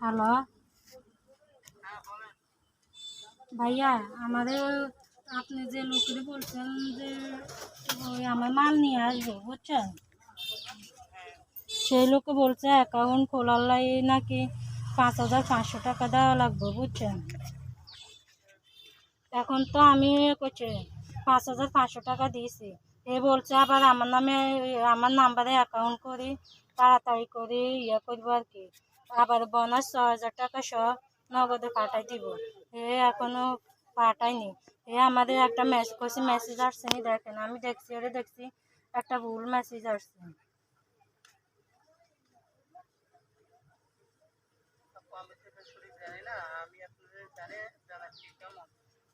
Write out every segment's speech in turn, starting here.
Hello. ভাইয়া, আমাদের আপনি যে লোকের বলছেন যে ওই আমার মাল নিয়ে আসব, বুঝছেন? সেই লোকে বলছে অ্যাকাউন্ট খোলার লাই নাকি পাঁচ হাজার পাঁচশো টাকা দেওয়া লাগবে, বুঝছেন? এখন তো আমি ইয়ে করছি, পাঁচ হাজার পাঁচশো টাকা দিয়েছি। এ বলছে আবার আমার নামে, আমার নাম্বারে অ্যাকাউন্ট করি, তাড়াতাড়ি করে ইয়ে করব আর কি। আবার বোনাস ছ হাজার টাকা সহ নগদে পাঠাই দিব। এ এখনও পাঠায়নি এ আমাদের একটা মেসেজ করছে মেসেজ আসছে নি দেখেন, আমি দেখছি, ওরে দেখছি, একটা ভুল মেসেজ আসছে।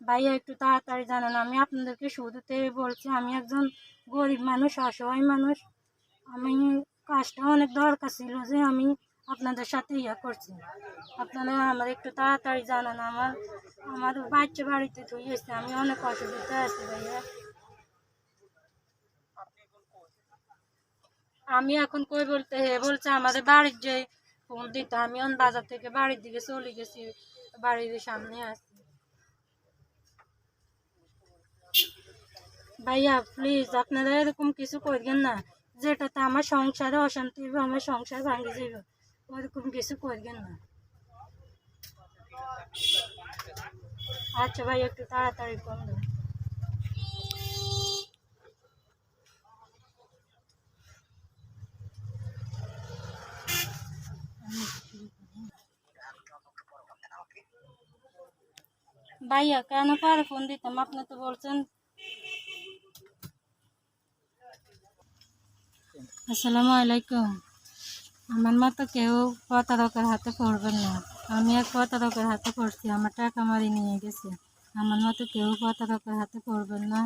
ভাইয়া একটু তাড়াতাড়ি জানান, আমি আপনাদেরকে শুরুতে বলছি, আমি একজন গরিব মানুষ, অসহায় মানুষ। আমি কাজটা অনেক দরকার ছিল যে আমি আপনাদের সাথে ইয়া করছি। আপনারা আমার একটু তাড়াতাড়ি জানান, আমার আমার বাচ্চা বাড়িতে ধুয়েছে আমি অনেক অসুবিধা আছি ভাইয়া। আমি এখন কই বলতে হে বলছে আমাদের বাড়ির যে ফোন দিত, আমি অন বাজার থেকে বাড়ির দিকে চলে গেছি, বাড়ির সামনে আছি। ভাইয়া প্লিজ আপনারা এরকম কিছু করবেন না, যেটাতে আমার সংসারে অশান্তি হবে, আমার সংসার ভাঙে যাবে ওরকম কিছু করবেন না আচ্ছা ভাই একটু তাড়াতাড়ি ফোন দেন ভাইয়া কেন পরে ফোন দিতাম আপনি তো বলছেন আসসালামু আলাইকুম আমার মতো কেউ প্রতারকের হাতে পড়বেন না। আমি এক প্রতারকের হাতে পড়ছি, আমার টাকা মারি নিয়ে গেছে। আমার মতো কেউ প্রতারকের হাতে পড়বেন না।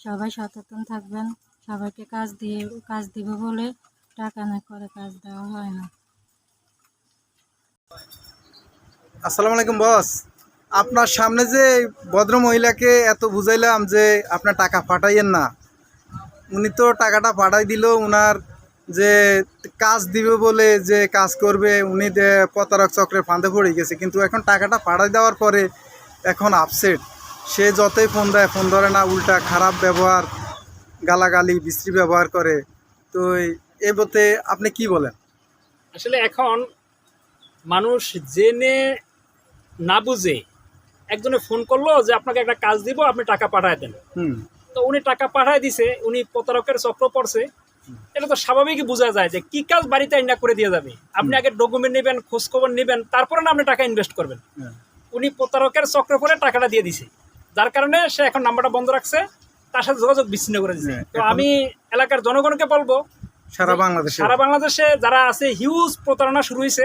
সবাই সচেতন থাকবেন। সবাইকে কাজ দিয়ে, কাজ দিব বলে টাকা না করে কাজ দেওয়া হয় না। আসসালামু আলাইকুম, বস। আপনার সামনে যে ভদ্র মহিলাকে এত বুঝাইলাম যে আপনার টাকা পাঠাইয়েন না। উনি তো টাকাটা পাঠাই দিল, উনার যে কাজ দিবে বলে যে কাজ করবে উনি প্রতারক চক্রের ফাঁদে পড়ে গেছে কিন্তু এখন টাকাটা পাঠাই দেওয়ার পরে এখন আপসেট সে যতই ফোন দেয় ফোন ধরে না উল্টা খারাপ ব্যবহার গালাগালি বিশ্রী ব্যবহার করে। তো এ বলতে আপনি কি বলেন? আসলে এখন মানুষ জেনে না বুঝে একজনে ফোন করল যে আপনাকে একটা কাজ দিব আপনি টাকা পাঠায় দেন। হুম। তো উনি টাকা পাঠায় দিছে উনি প্রতারকের চক্র পড়ছে। এটা তো স্বাভাবিকই বোঝা যায় যে কি কাজ বাড়িতে আইনা করে দিয়ে যাবে। আপনি আগে ডকুমেন্ট নেবেন খোঁজখবর নেবেন তারপরে না আপনি টাকা ইনভেস্ট করবেন। হ্যাঁ। উনি প্রতারকের চক্র পরে টাকাটা দিয়ে দিছে। যার কারণে সে এখন নাম্বারটা বন্ধ রাখছে তার সাথে যোগাযোগ বিচ্ছিন্ন করে দিচ্ছে হ্যাঁ, তো আমি এলাকার জনগণকে বলব সারা বাংলাদেশে। সারা বাংলাদেশে যারা আছে হিউজ প্রতারণা শুরু হয়েছে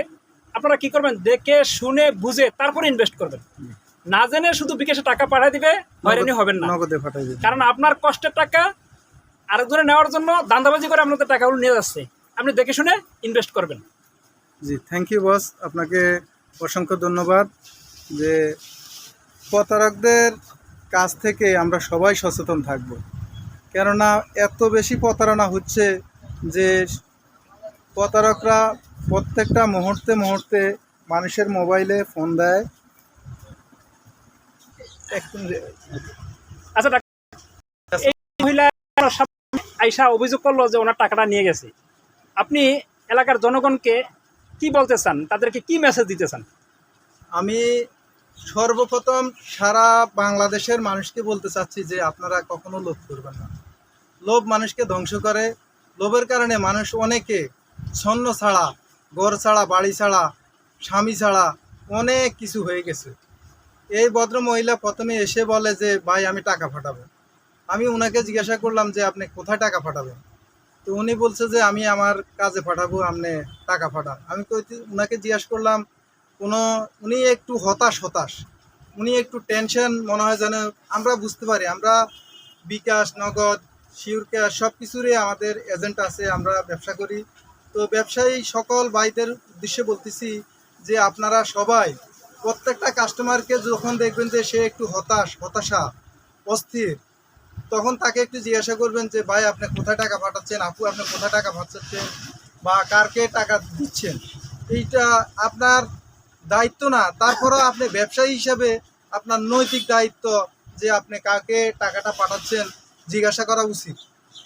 আপনারা কি করবেন? দেখে শুনে বুঝে তারপরে ইনভেস্ট করবেন। না জেনে শুধু বিকাশে টাকা পাঠিয়ে দিবে হয়রানি হবেন না। পাঠাই কারণ আপনার কষ্টের টাকা আরেকজনে নেওয়ার জন্য দান্দাবাজি করে আপনাদের টাকাগুলো নিয়ে যাচ্ছে। আপনি দেখে শুনে ইনভেস্ট করবেন। জি থ্যাংক ইউ বস আপনাকে অসংখ্য ধন্যবাদ যে প্রতারকদের কাছ থেকে আমরা সবাই সচেতন থাকব। কেননা এত বেশি প্রতারণা হচ্ছে যে প্রতারকরা প্রত্যেকটা মুহূর্তে মুহূর্তে মানুষের মোবাইলে ফোন দেয়। আচ্ছা মহিলা আইসা অভিযোগ করল যে ওনার টাকাটা নিয়ে গেছে। আপনি এলাকার জনগণকে কি বলতে চান? তাদেরকে কি মেসেজ দিতে চান? আমি সর্বপ্রথম সারা বাংলাদেশের মানুষকে বলতে চাচ্ছি যে আপনারা কখনো লোভ করবেন না। লোভ মানুষকে ধ্বংস করে। লোভের কারণে মানুষ অনেকে ছন্ন ছাড়া, ঘর ছাড়া, বাড়ি ছাড়া, স্বামী ছাড়া অনেক কিছু হয়ে গেছে। এই ভদ্র মহিলা প্রথমে এসে বলে যে, ভাই, আমি টাকা পাঠাবো আমি ওনাকে জিজ্ঞাসা করলাম যে আপনি কোথায় টাকা পাঠাবেন? তো উনি বলছে যে আমি আমার কাজে পাঠাবো, আপনি টাকা পাঠান। আমি ওনাকে জিজ্ঞাসা করলাম, কোনো, উনি একটু হতাশ হতাশ। উনি একটু টেনশন, মনে হয় যেন আমরা বুঝতে পারি, আমরা বিকাশ, নগদ, শিউর ক্যাশ সব কিছুরই আমাদের এজেন্ট আছে, আমরা ব্যবসা করি। তো ব্যবসায়ী সকল ভাইদের উদ্দেশ্যে বলতেছি যে আপনারা সবাই, প্রত্যেকটা কাস্টমারকে যখন দেখবেন যে সে একটু হতাশ, হতাশা, অস্থির তখন তাকে একটু জিজ্ঞাসা করবেন যে, ভাই, আপনি কোথায় টাকা পাঠাচ্ছেন? আপু, আপনি কোথায় টাকা পাঠাচ্ছেন? বা কারকে টাকা দিচ্ছেন? এইটা আপনার দায়িত্ব না। তারপরেও আপনি ব্যবসায়ী হিসাবে আপনার নৈতিক দায়িত্ব যে, আপনি কাকে টাকাটা পাঠাচ্ছেন, জিজ্ঞাসা করা উচিত।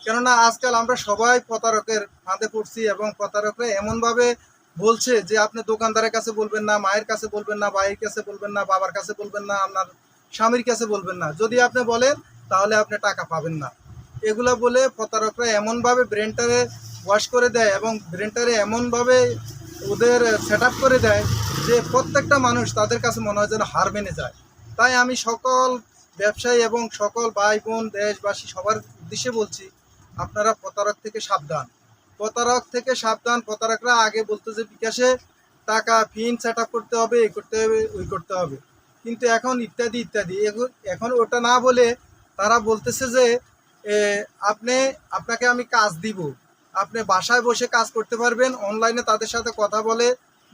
কেননা আজকাল আমরা সবাই প্রতারকের ফাঁদে পড়ছি এবং প্রতারকরা এমনভাবে বলছে যে, আপনি দোকানদারের কাছে বলবেন না, মায়ের কাছে বলবেন না, ভাইয়ের কাছে বলবেন না, বাবার কাছে বলবেন না, আপনার স্বামীর কাছে বলবেন না। যদি আপনি বলেন তাহলে আপনি টাকা পাবেন না। এগুলা বলে প্রতারকরা এমনভাবে ব্রেনটারে ওয়াশ করে দেয় এবং ব্রেনটারে এমনভাবে ওদের সেট করে দেয় যে প্রত্যেকটা মানুষ তাদের কাছে মনে হয় যেন হার মেনে যায়। তাই আমি সকল ব্যবসায়ী এবং সকল ভাই বোন, দেশবাসী সবার উদ্দেশ্যে বলছি, আপনারা প্রতারক থেকে সাবধান। প্রতারক থেকে সাবধান, প্রতারকরা আগে বলতো যে বিকাশে টাকা ফিন সেট করতে হবে এই করতে হবে, ওই করতে হবে। কিন্তু এখন ইত্যাদি ইত্যাদি এখন ওটা না বলে তারা বলতেছে যে আপনি আপনাকে আমি কাজ দিব। আপনি বাসায় বসে কাজ করতে পারবেন অনলাইনে তাদের সাথে কথা বলে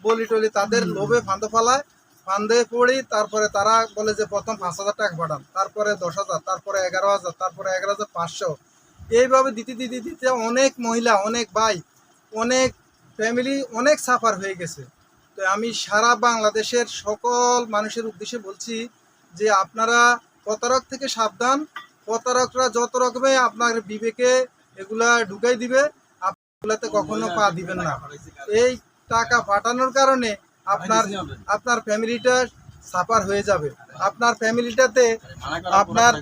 বলি টলি তাদের লোভে ফাঁদে ফালায় ফান্দে পড়ি তারপরে তারা বলে যে প্রথম পাঁচ হাজার টাকা পাঠান তারপরে দশ হাজার তারপরে এগারো হাজার তারপরে এগারো হাজার পাঁচশো। এইভাবে দিতে দিতে দিতে অনেক মহিলা অনেক ভাই অনেক ফ্যামিলি অনেক সাফার হয়ে গেছে। তো আমি সারা বাংলাদেশের সকল মানুষের উদ্দেশ্যে বলছি যে আপনারা প্রতারক থেকে সাবধান। প্রতারকরা যত রকমে আপনার বিবেকে এগুলা ঢুকাই দিবে আপনাতে কখনো পা দিবেন না। এই টাকা পাঠানোর কারণে আপনার আপনার ফ্যামিলিটা সাফার হয়ে যাবে। আপনার ফ্যামিলিটাতে আপনার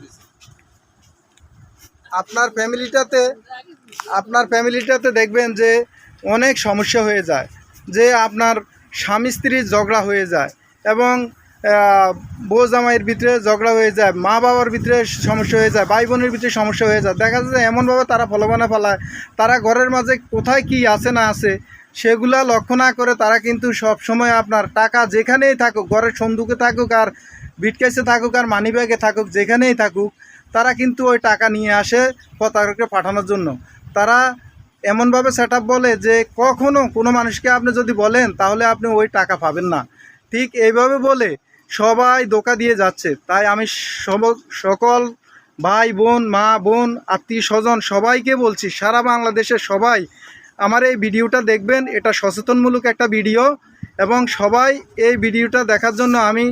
আপনার ফ্যামিলিটাতে আপনার ফ্যামিলিটাতে দেখবেন যে অনেক সমস্যা হয়ে যায়, যে আপনার স্বামী স্ত্রীর ঝগড়া হয়ে যায় এবং বউ জামাইয়ের ভিতরে ঝগড়া হয়ে যায়, মা বাবার ভিতরে সমস্যা হয়ে যায় ভাই বোনের ভিতরে সমস্যা হয়ে যায়। দেখা যায় এমনভাবে তারা ফলবানা ফেলায়। তারা ঘরের মাঝে কোথায় কি আছে না আছে, সেগুলা লক্ষ্য না করে তারা কিন্তু সব সময় আপনার টাকা যেখানেই থাকুক, ঘরের সন্দুকে থাকুক আর বিটকেসে থাকুক আর মানি ব্যাগে থাকুক, যেখানেই থাকুক, তারা কিন্তু ওই টাকা নিয়ে আসে প্রতারককে পাঠানোর জন্য। তারা এমনভাবে সেট বলে যে কখনো কোনো মানুষকে আপনি যদি বলেন তাহলে আপনি ওই টাকা পাবেন না। ঠিক এইভাবে বলে সবাই ধোকা দিয়ে যাচ্ছে। তাই আমি সকল ভাই বোন, মা বোন, আত্মীয় স্বজন সবাইকে বলছি, সারা বাংলাদেশের সবাই আমার এই ভিডিওটা দেখবেন। এটা সচেতনমূলক একটা ভিডিও এবং সবাই এই ভিডিওটা দেখার জন্য আমি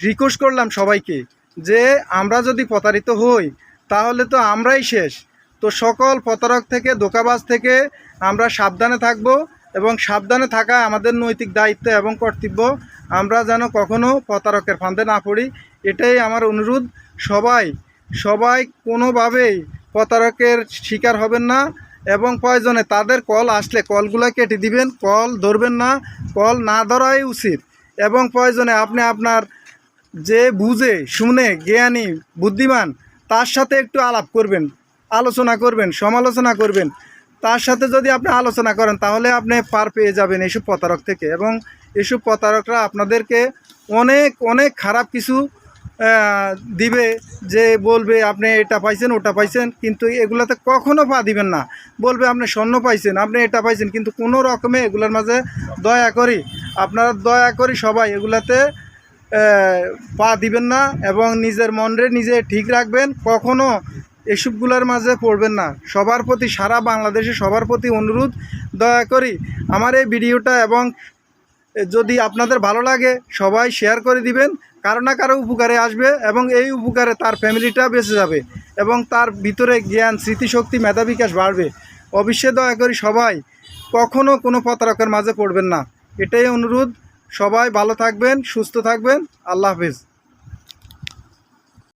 রিকোয়েস্ট করলাম সবাইকে যে আমরা যদি প্রতারিত হই, তাহলে তো আমরাই শেষ। তো সকল প্রতারক থেকে দোকাবাজ থেকে আমরা সাবধানে থাকব। এবং সাবধানে থাকা আমাদের নৈতিক দায়িত্ব এবং কর্তব্য। আমরা যেন কখনো প্রতারকের ফাঁদে না পড়ি, এটাই আমার অনুরোধ। সবাই সবাই কোনোভাবেই প্রতারকের শিকার হবেন না এবং প্রয়োজনে তাদের কল আসলে কলগুলো কেটে দিবেন, কল ধরবেন না, কল না ধরাই উচিত। এবং প্রয়োজনে আপনি আপনার যে বুঝে, শুনে জ্ঞানী, বুদ্ধিমান, তার সাথে একটু আলাপ করবেন, আলোচনা করবেন, সমালোচনা করবেন। তার সাথে যদি আপনি আলোচনা করেন, তাহলে আপনি পার পেয়ে যাবেন এইসব প্রতারক থেকে। এবং এসব প্রতারকরা আপনাদেরকে অনেক অনেক খারাপ কিছু দিবে যে বলবে, আপনি এটা পাইছেন, ওটা পাইছেন। কিন্তু এগুলাতে কখনো পা দিবেন না। বলবে, আপনি স্বর্ণ পাইছেন, আপনি এটা পাইছেন। কিন্তু কোনো রকমে এগুলোর মাঝে দয়া করি, আপনারা দয়া করি সবাই এগুলাতে পা দিবেন না এবং নিজের মনরে নিজে ঠিক রাখবেন। কখনো এসবগুলোর মাঝে পড়বেন না। সবার প্রতি সারা বাংলাদেশে সবার প্রতি অনুরোধ, দয়া করি আমার এই ভিডিওটা এবং যদি আপনাদের ভালো লাগে, সবাই শেয়ার করে দিবেন, কারও না কারও উপকারে আসবে এবং এই উপকারে তার ফ্যামিলিটা বেঁচে যাবে এবং তার ভিতরে জ্ঞান, স্মৃতিশক্তি, মেধা বিকাশ বাড়বে। অবশ্যই দয়া করি সবাই কখনো কোনো প্রতারকের মাঝে পড়বেন না। এটাই অনুরোধ। সবাই ভালো থাকবেন, সুস্থ থাকবেন। আল্লাহ হাফেজ।